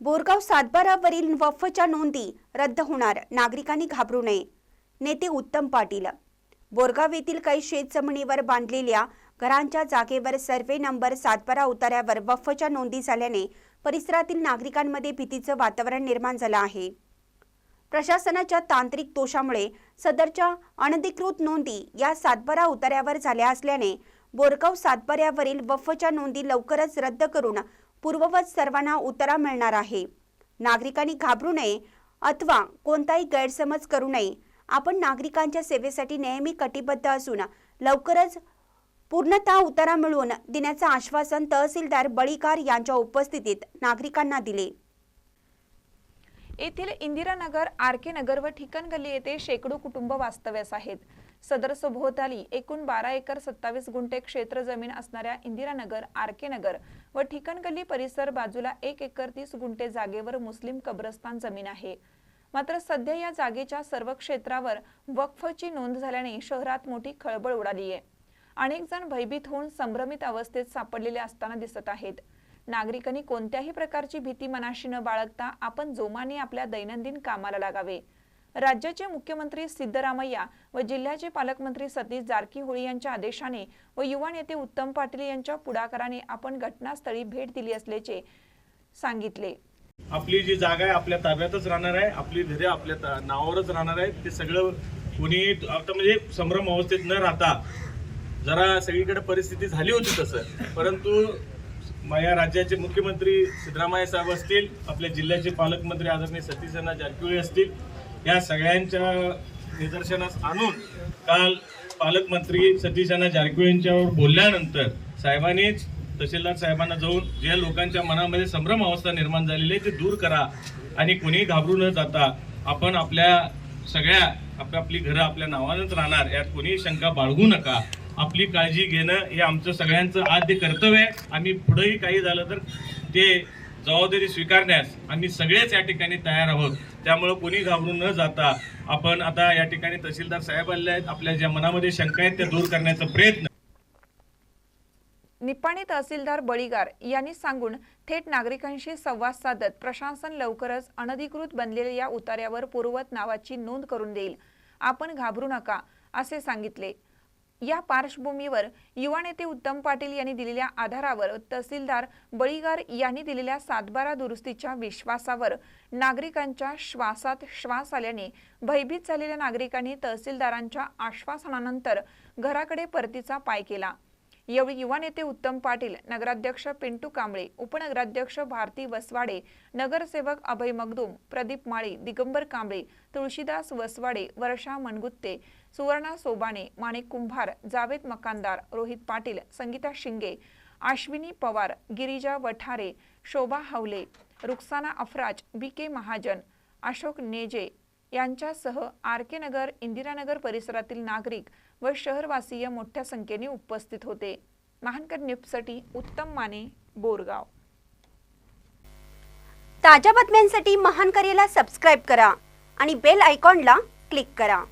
बोरगाव सातबारावरील वफच्या नोंदी रद्द होणार. नागरिकांनी घाबरू नये. नेते उत्तम पाटील. बोरगाव येथील काही शेत जमिनीवर बांधलेल्या घरांच्या जागेवर सर्वे नंबर सातबारा उतार्यावर वफच्या नोंदी झाल्याने परिसरातील नागरिकांमध्ये भीतीचं वातावरण निर्माण झालं आहे. प्रशासनाच्या तांत्रिक दोषामुळे सदरच्या अनधिकृत नोंदी या सातबारा उतार्यावर झाल्या असल्याने बोरगाव सातबाऱ्यावरील वफच्या नोंदी लवकरच रद्द करून पूर्ववत सर्वांना उतारा मिळणार आहे. नागरिकांनी घाबरू नये अथवा कोणताही गैरसमज करू नये. आपण नागरिकांच्या सेवेसाठी नेहमी कटिबद्ध असून लवकरच पूर्णतः उतारा मिळवून देण्याचं आश्वासन तहसीलदार बळीकार यांच्या उपस्थितीत नागरिकांना दिले. येथील इंदिरानगर आर के नगर व ठिकण गल्ली येथे शेकडो कुटुंब वास्तव्यास आहेत. सदर सभोवताली एकूण बारा एकर सत्तावीस गुंठे क्षेत्र जमीन असणाऱ्या इंदिरानगर आर के नगर व ठिकणगल्ली परिसर बाजूला एक एकर तीस गुंठे जागेवर मुस्लिम कब्रस्तान जमीन आहे. मात्र सध्या या जागेच्या सर्व क्षेत्रावर वक्फची नोंद झाल्याने शहरात मोठी खळबळ उडाली आहे. अनेक जण भयभीत होऊन संभ्रमित अवस्थेत सापडलेले असताना दिसत आहेत. नागरिकांनी कोणत्याही प्रकारची भीती मनाशी न बाळगता आपण जोमाने आपल्या दैनंदिन कामाला लागावे. राज्याचे मुख्यमंत्री सिद्धरामय्या व जिल्ह्याचे पालकमंत्री सतीश जारकीहोळी यांच्या आदेशाने व युवा नेते उत्तम पाटील यांच्या पुढाकाराने आपण घटनास्थळी भेट दिली असल्याचे सांगितले. आपली जी जागा आहे आपल्या ताब्यातच राहणार आहे आपली घरे आपल्या नावावरच राहणार आहे. ते सगळं कुणी आता म्हणजे संभ्रम अवस्थेत न राहता जरा सगळीकडे परिस्थिती झाली होती तसं. परंतु माझ्या या राज्याचे मुख्यमंत्री सिद्धरामय्या साहेब असतील आपल्या जिल्ह्याचे पालकमंत्री आदरणीय सतीशना जारकिहोळी असतील या सगळ्यांच्या निदर्शनास आणून काल पालकमंत्री सतीशना जारकिहोळी यांच्यावर बोलल्यानंतर साहेबांनीच तहसीलदार साहेबांना जाऊन ज्या लोकांच्या मनामध्ये संभ्रम अवस्था निर्माण झालेली आहे ते दूर करा आणि कोणीही घाबरू न जाता आपण आपल्या सगळ्या आपल्या आपली घरं आपल्या नावानंच राहणार यात कोणीही शंका बाळगू नका. आपली काळजी घेणं हे आमचं सगळ्यांचं आद्य कर्तव्य आहे. आम्ही पुढंही काही झालं तर ते जबाबदारी स्वीकारण्यास आम्ही सगळेच या ठिकाणी तयार आहोत. त्यामुळं कोणी घाबरून न जाता आपण आता या ठिकाणी तहसीलदार साहेब आले आहेत. आपल्या ज्या मनामध्ये शंका आहेत त्या दूर करण्याचा प्रयत्न निपाणी तहसीलदार बळीगार यांनी सांगून थेट नागरिकांशी संवाद साधत प्रशासन लवकरच अनधिकृत बनलेल्या या उतार्यावर पूर्वत नावाची नोंद करून देईल. आपण घाबरू नका असे सांगितले. या पार्श्वभूमीवर युवा नेते उत्तम पाटील यांनी दिलेल्या आधारावर तहसीलदार बळीगार यांनी दिलेल्या सातबारा दुरुस्तीच्या विश्वासावर नागरिकांच्या श्वासात श्वास आल्याने भयभीत झालेल्या नागरिकांनी तहसीलदारांच्या आश्वासनानंतर घराकडे परतीचा पाय केला. यावेळी युवा नेते उत्तम पाटील नगराध्यक्ष पिंटू कांबळे उपनगराध्यक्ष भारती वसवाडे नगरसेवक अभय मगदूम प्रदीप माळी दिगंबर कांबळे तुळशीदास वसवाडे वर्षा मनगुत्ते सुवर्णा सोबाणे माणिक कुंभार जावेद मकानदार रोहित पाटील संगीता शिंगे आश्विनी पवार गिरिजा वठारे शोभा हवले रुक्साना अफराज बी के महाजन अशोक नेजे यांच्यासह आर के नगर इंदिरानगर परिसरातील नागरिक व शहरवासीय मोठ्या संख्येने उपस्थित होते. महानकर न्यूजसाठी उत्तम माने बोरगाव. ताज्या बातम्यांसाठी महानकरेला सबस्क्राईब करा आणि बेल आयकॉनला क्लिक करा.